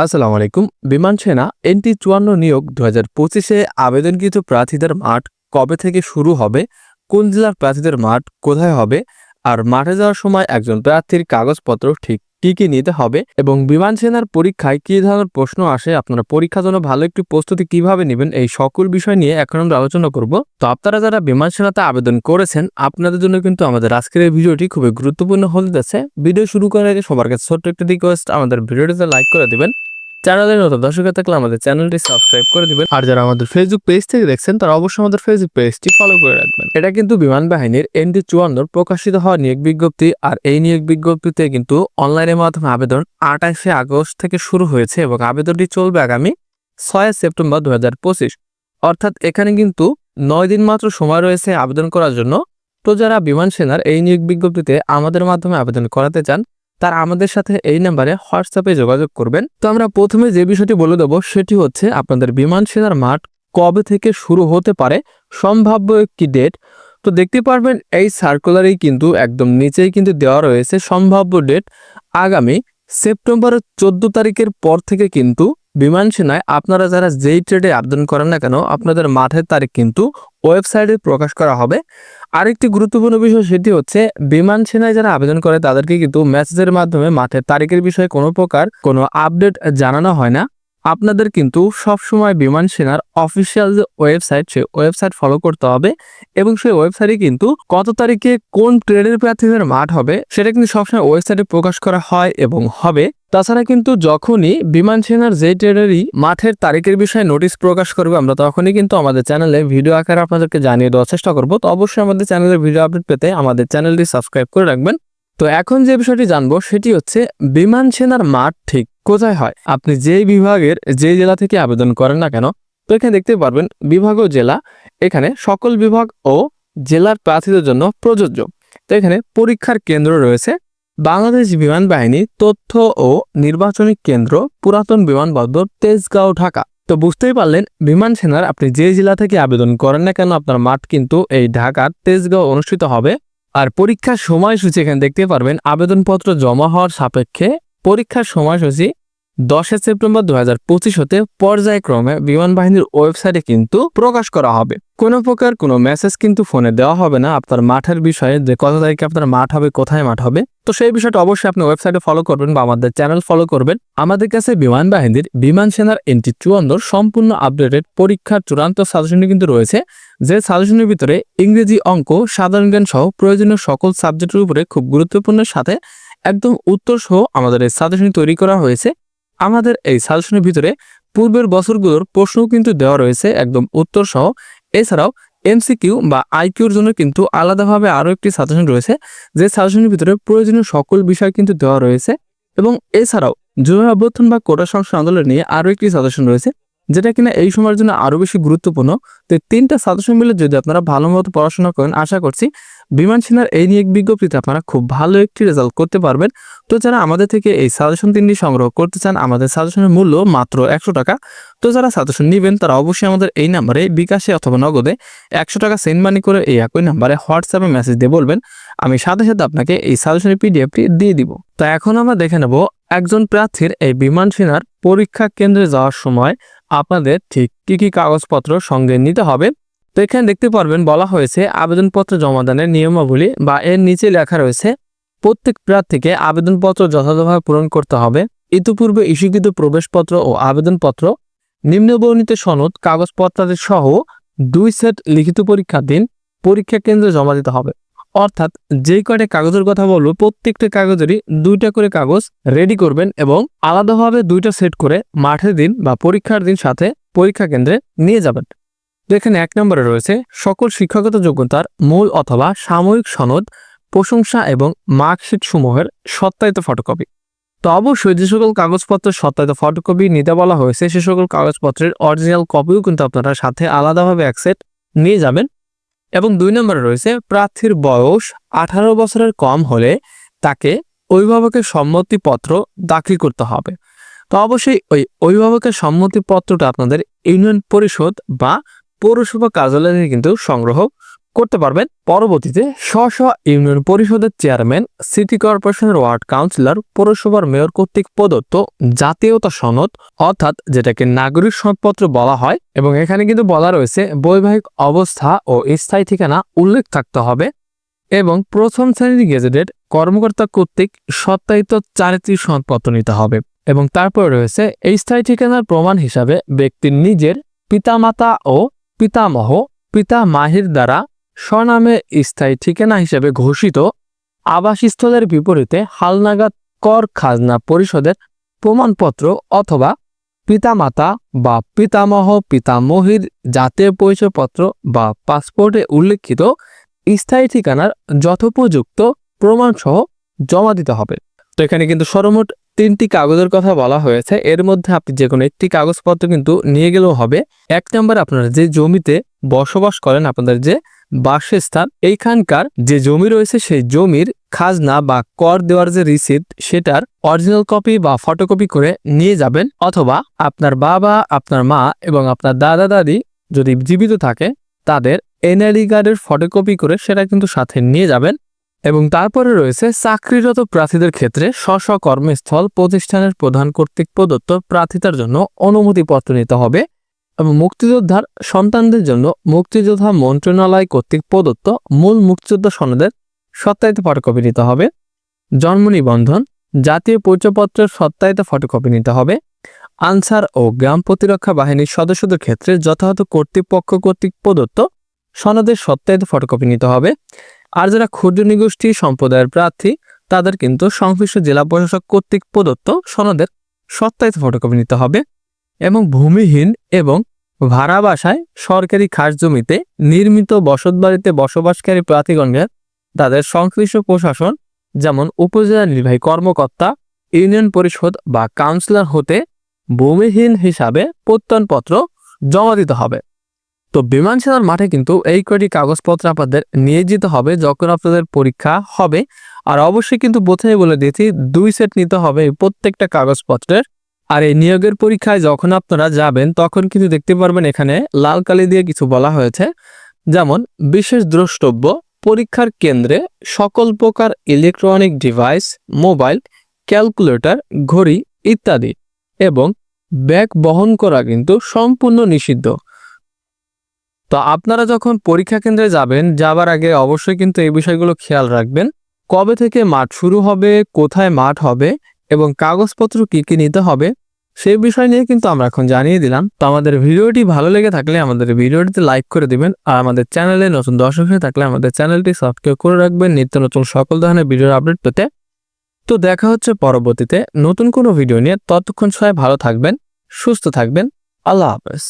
আসসালামু আলাইকুম। বিমান সেনা এনটি চুয়ান্ন নিয়োগ দু হাজার পঁচিশে আবেদনকৃত প্রার্থীদের মাঠ কবে থেকে শুরু হবে? কোন জেলার প্রার্থীদের মাঠ কোথায় হবে? আর মাঠে যাওয়ার সময় একজন প্রার্থীর কাগজপত্র ঠিক কি কি নিতে হবে এবং বিমান সেনার পরীক্ষায় কি ধরনের প্রশ্ন আসে, আপনারা পরীক্ষার জন্য ভালো একটি প্রস্তুতি কীভাবে নেবেন, এই সকল বিষয় নিয়ে এখন আমরা আলোচনা করব। তো আপনারা যারা বিমান সেনাতে আবেদন করেছেন, আপনাদের জন্য কিন্তু আমাদের আজকের এই ভিডিওটি খুবই গুরুত্বপূর্ণ হতে যাচ্ছে। ভিডিও শুরু করার আগে সবার কাছে ছোট্ট একটি রিকোয়েস্ট আমাদের ভিডিওটিতে লাইক করে দিবেন। চ্যানেলের নতুন দর্শক থাকলে আমাদের চ্যানেলটি সাবস্ক্রাইব করে দিবেন। আর যারা আমাদের ফেসবুক পেজ থেকে দেখছেন তারা অবশ্যই আমাদের ফেসবুক পেজটি ফলো করে রাখবেন। এটা কিন্তু বিমান বাহিনীর এনডি চুয়ান্নর প্রকাশিত হওয়া নিয়োগ বিজ্ঞপ্তি আর এই নিয়োগ বিজ্ঞপ্তিতে কিন্তু অনলাইনের মাধ্যমে আবেদন আঠাশে আগস্ট থেকে শুরু হয়েছে এবং আবেদনটি চলবে আগামী ছয় সেপ্টেম্বর দু হাজার পঁচিশ। অর্থাৎ এখানে কিন্তু নয় দিন মাত্র সময় রয়েছে আবেদন করার জন্য। তো যারা বিমান সেনার এই নিয়োগ বিজ্ঞপ্তিতে আমাদের মাধ্যমে আবেদন করাতে চান তার আমাদের সাথে এই নাম্বারে হোয়াটসঅ্যাপে যোগাযোগ করবেন। তো আমরা প্রথমে যে বিষয়টি বলে দেবো, সেটি হচ্ছে আপনাদের বিমান সেনার মাঠ কবে থেকে শুরু হতে পারে, সম্ভাব্য একটি ডেট তো দেখতে পারবেন, এই সার্কুলারেই কিন্তু একদম নিচেই কিন্তু দেওয়া রয়েছে সম্ভাব্য ডেট আগামী সেপ্টেম্বরের চোদ্দ তারিখের পর থেকে কিন্তু বিমান সেনায় আপনারা যারা যেই ট্রেডে আবেদন করেন না কেন, আপনাদের মাঠের তারিখ কিন্তু ওয়েবসাইটে প্রকাশ করা হবে। আরেকটি গুরুত্বপূর্ণ বিষয় সেটি হচ্ছে বিমান সেনায় যারা আবেদন করে, তাদেরকে কিন্তু মেসেজের মাধ্যমে মাঠের তারিখের বিষয়ে কোনো প্রকার কোনো আপডেট জানানো হয় না। আপনাদের কিন্তু সবসময় বিমান সেনার অফিসিয়াল যে ওয়েবসাইট সেই ওয়েবসাইট ফলো করতে হবে এবং সেই ওয়েবসাইটে কিন্তু কত তারিখে কোন ট্রেনের প্রার্থীদের মাঠ হবে, সেটা কিন্তু সবসময় ওয়েবসাইটে প্রকাশ করা হয় এবং হবে। তাছাড়া কিন্তু যখনই বিমান সেনার যে ট্রেনেরই মাঠের তারিখের বিষয়ে নোটিশ প্রকাশ করবে, আমরা তখনই কিন্তু আমাদের চ্যানেলে ভিডিও আকারে আপনাদেরকে জানিয়ে দেওয়ার চেষ্টা করব। তো অবশ্যই আমাদের চ্যানেলের ভিডিও আপডেট পেতে আমাদের চ্যানেলটি সাবস্ক্রাইব করে রাখবেন। তো এখন যে বিষয়টি জানব, সেটি হচ্ছে বিমান সেনার মাঠ ঠিক কোথায় হয়? আপনি যেই বিভাগের যে জেলা থেকে আবেদন করেন না কেন, তো এখানে দেখতে পারবেন বিভাগ ও জেলা। এখানে সকল বিভাগ ও জেলার প্রার্থীদের জন্য প্রযোজ্য। তো এখানে পরীক্ষার কেন্দ্র রয়েছে। বাংলাদেশ বিমান বাহিনী তথ্য ও নির্বাচনী কেন্দ্র, পুরাতন বিমানবন্দর, তেজগাঁও, ঢাকা। তো বুঝতেই পারলেন, বিমান সেনার আপনি যে জেলা থেকে আবেদন করেন না কেন, আপনার মাঠ কিন্তু এই ঢাকার তেজগাঁও অনুষ্ঠিত হবে। আর পরীক্ষার সময়সূচি এখানে দেখতে পারবেন, আবেদনপত্র জমা হওয়ার সাপেক্ষে পরীক্ষার সময়সূচি দশই সেপ্টেম্বর দু হাজার পঁচিশ হতে পর্যায়ক্রমে বিমান বাহিনীর ওয়েবসাইটে কিন্তু প্রকাশ করা হবে। কোনো প্রকার কোনো মেসেজ কিন্তু ফোনে দেওয়া হবে না। আপনার মাঠের বিষয়ে যে কত তারিখে আপনার মাঠ হবে, কোথায় মাঠ হবে, তো সেই বিষয়টা অবশ্যই আপনি ওয়েবসাইটে ফলো করবেন বা আমাদের চ্যানেল ফলো করবেন। আমাদের কাছে বিমান বাহিনীর বিমান সেনার এনটি চুয়ান্নর সম্পূর্ণ আপডেটেড পরীক্ষার চূড়ান্ত সাজেশনটি কিন্তু রয়েছে। যে সাজেশনের ভিতরে ইংরেজি অঙ্ক, সাধারণ জ্ঞান সহ প্রয়োজনীয় সকল সাবজেক্টের উপরে খুব গুরুত্বপূর্ণের সাথে একদম উত্তর সহ আমাদের এই সাজেশন তৈরি করা হয়েছে। আমাদের এই সাজেশনের ভিতরে পূর্বের বছরগুলোর প্রশ্নও কিন্তু দেওয়া রয়েছে একদম উত্তর সহ এছাড়াও এমসিকিউ বা আইকিউর জন্য কিন্তু আলাদাভাবে আরও একটি সাজেশন রয়েছে, যে সাজেশনের ভিতরে প্রয়োজনীয় সকল বিষয় কিন্তু দেওয়া রয়েছে। এবং এছাড়াও জুলাই অভ্যর্থন বা কোটা সংস্কার আন্দোলন নিয়ে আরও একটি সাজেশন রয়েছে। যেটা কিনা এই সময়ের জন্য আরও বেশি গুরুত্বপূর্ণ। তো তিনটা সাজেশন মিলে যদি আপনারা ভালো মতো পড়াশোনা করেন, আশা করছি বিমান সেনার এই নিয়োগ বিজ্ঞপ্তিতে আপনারা খুব ভালো একটি রেজাল্ট করতে পারবেন। তো যারা আমাদের থেকে এই সাজেশন তিনটি সংগ্রহ করতে চান, আমাদের সাজেশনের মূল্য মাত্র একশো টাকা। তো যারা সাজেশন নেবেন, তারা অবশ্যই আমাদের এই নাম্বারে, বিকাশে অথবা নগদে একশো টাকা সেন্ড মানি করে এই একই নাম্বারে হোয়াটসঅ্যাপে মেসেজ দিয়ে বলবেন। আমি সাথে সাথে আপনাকে এই সাজেশনের পিডিএফটি দিয়ে দিব। তো এখন আমরা দেখে নেব একজন প্রার্থীর এই বিমান সেনার পরীক্ষা কেন্দ্রে যাওয়ার সময় আপনাদের ঠিক কী কী কাগজপত্র সঙ্গে নিতে হবে? তো এখানে দেখতে পারবেন বলা হয়েছে আবেদনপত্র জমাদানের নিয়মাবলী বা এর নিচে লেখা রয়েছে, প্রত্যেক প্রার্থীকে আবেদনপত্র যথাযথভাবে পূরণ করতে হবে। ইতিপূর্বে ইস্যুকৃত প্রবেশপত্র ও আবেদনপত্র, নিম্নবর্ণিত সনদ, কাগজপত্রাদি সহ দুই সেট লিখিত পরীক্ষার দিন, পরীক্ষা কেন্দ্রে জমা দিতে হবে। অর্থাৎ যেই কয়টা কাগজের কথা বলব, প্রত্যেকটা কাগজেরই দুইটা করে কাগজ রেডি করবেন এবং আলাদাভাবে দুইটা সেট করে মাঠের দিন বা পরীক্ষার দিন সাথে পরীক্ষা কেন্দ্রে নিয়ে যাবেন। তো এখানে এক নম্বরে রয়েছে, সকল শিক্ষাগত যোগ্যতার মূল অথবা সাময়িক সনদ, প্রশংসা এবং মার্কশিট সমূহের সত্যায়িত ফটোকপি তো অবশ্যই যে সকল কাগজপত্রের সত্যায়িত ফটোকপি নিতে বলা হয়েছে, সে সকল কাগজপত্রের অরিজিনাল কপিও কিন্তু আপনারা সাথে আলাদাভাবে এক সেট নিয়ে যাবেন। এবং দুই নম্বরে রয়েছে, প্রার্থীর বয়স আঠারো বছরের কম হলে তাকে অভিভাবকের সম্মতিপত্র দাখিল করতে হবে। তো অবশ্যই ওই অভিভাবকের সম্মতিপত্রটা আপনাদের ইউনিয়ন পরিষদ বা পৌরসভা কার্যালয়ে কিন্তু সংগ্রহ করতে পারবেন। পরবর্তীতে স্ব স্ব ইউনিয়ন পরিষদের চেয়ারম্যান, সিটি কর্পোরেশনের ওয়ার্ড কাউন্সিলর, পৌরসভার মেয়র কর্তৃক প্রদত্ত জাতীয়তা সনদ, অর্থাৎ যেটাকে নাগরিক সনদপত্র বলা হয়, এবং এখানে কিন্তু বলা রয়েছে বৈবাহিক অবস্থা ও স্থায়ী ঠিকানা উল্লেখ থাকতে হবে, এবং প্রথম শ্রেণির গেজেটেড কর্মকর্তা কর্তৃক সত্যায়িত চারিত্রিক সনদপত্র নিতে হবে, এবং তারপরে রয়েছে এই স্থায়ী ঠিকানার প্রমাণ হিসাবে ব্যক্তির নিজের পিতামাতা ও পিতামহ পিতা মাহির দ্বারা স্বনামে স্থায়ী ঠিকানা হিসেবে ঘোষিত আবাসস্থলের বিপরীতে হালনাগাদ কর খাজনা পরিষদের প্রমাণপত্র অথবা পিতামাতা বা পিতামহ, পিতামহীর জাতীয় পরিচয়পত্র বা পাসপোর্টে উল্লেখিত স্থায়ী ঠিকানার যথোপযুক্ত প্রমাণসহ জমা দিতে হবে। তো এখানে কিন্তু সর্বমোট তিনটি কাগজের কথা বলা হয়েছে। এর মধ্যে আপনি যে কোনো একটি কাগজপত্র কিন্তু নিয়ে গেলেও হবে। এক নম্বর আপনারা যে জমিতে বসবাস করেন, আপনাদের যে বাসস্থান এইখানকার যে জমি রয়েছে সেই জমির খাজনা বা কর দেওয়ার যে রিসিপ্ট সেটার অরিজিনাল কপি বা ফটোকপি করে নিয়ে যাবেন অথবা আপনার বাবা, আপনার মা এবং আপনার দাদা, দাদি যদি জীবিত থাকে, তাদের এনআইডি কার্ডের ফটোকপি করে সেটা কিন্তু সাথে নিয়ে যাবেন এবং তারপরে রয়েছে চাকরিরত প্রার্থীদের ক্ষেত্রে স্ব কর্মস্থল প্রতিষ্ঠানের প্রধান কর্তৃক প্রদত্ত প্রার্থিতার জন্য অনুমতিপত্র নিতে হবে। এবং মুক্তিযোদ্ধার সন্তানদের জন্য মুক্তিযোদ্ধা মন্ত্রণালয় কর্তৃক প্রদত্ত মূল মুক্তিযোদ্ধা সনদের সত্যায়িত ফটোকপি নিতে হবে। জন্ম নিবন্ধন, জাতীয় পরিচয়পত্রের সত্যায়িত ফটোকপি নিতে হবে। আনসার ও গ্রাম প্রতিরক্ষা বাহিনীর সদস্যদের ক্ষেত্রে যথাযথ কর্তৃপক্ষ কর্তৃক প্রদত্ত সনদের সত্যায়িত ফটোকপি নিতে হবে। আর যারা ক্ষুদ্র নিগোষ্ঠী সম্প্রদায়ের প্রার্থী, তাদের কিন্তু সংশ্লিষ্ট জেলা প্রশাসক কর্তৃক প্রদত্ত সনদের সত্যায়িত ফটোকপি নিতে হবে। এবং ভূমিহীন এবং ভাড়া বাসায় সরকারি খাস জমিতে নির্মিত বসতবাড়িতে বসবাসকারী প্রার্থীগণের তাদের সংশ্লিষ্ট প্রশাসন, যেমন উপজেলা নির্বাহী কর্মকর্তা, ইউনিয়ন পরিষদ বা কাউন্সিলর হতে ভূমিহীন হিসাবে প্রত্যয়নপত্র জমা দিতে হবে। তো বিমান সেনার মাঠে কিন্তু এই কয়টি কাগজপত্র আপনাদের নিয়ে যেতে হবে যখন আপনাদের পরীক্ষা হবে। আর অবশ্যই কিন্তু প্রথমে বলে দিয়েছি, দুই সেট নিতে হবে প্রত্যেকটা কাগজপত্রের আর এই নিয়োগের পরীক্ষায় যখন আপনারা যাবেন, তখন কিন্তু দেখতে পারবেন এখানে লাল কালি দিয়ে কিছু বলা হয়েছে। যেমন, বিশেষ দ্রষ্টব্য, পরীক্ষার কেন্দ্রে সকল প্রকার ইলেকট্রনিক ডিভাইস, মোবাইল, ক্যালকুলেটর, ঘড়ি ইত্যাদি এবং ব্যাগ বহন করা কিন্তু সম্পূর্ণ নিষিদ্ধ। তো আপনারা যখন পরীক্ষা কেন্দ্রে যাবেন, যাবার আগে অবশ্যই কিন্তু এই বিষয়গুলো খেয়াল রাখবেন। কবে থেকে মাঠ শুরু হবে, কোথায় মাঠ হবে এবং কাগজপত্র কি কি নিতে হবে সেই বিষয় নিয়ে কিন্তু আমরা এখন জানিয়ে দিলাম। তো আমাদের ভিডিওটি ভালো লেগে থাকলে আমাদের ভিডিওটিতে লাইক করে দিবেন আর আমাদের চ্যানেলে নতুন দর্শক হয়ে থাকলে আমাদের চ্যানেলটি সাবস্ক্রাইব করে রাখবেন নিত্য নতুন সকল ধরনের ভিডিওর আপডেট পেতে। তো দেখা হচ্ছে পরবর্তীতে নতুন কোনো ভিডিও নিয়ে। ততক্ষণ সবাই ভালো থাকবেন, সুস্থ থাকবেন। আল্লাহ হাফেজ।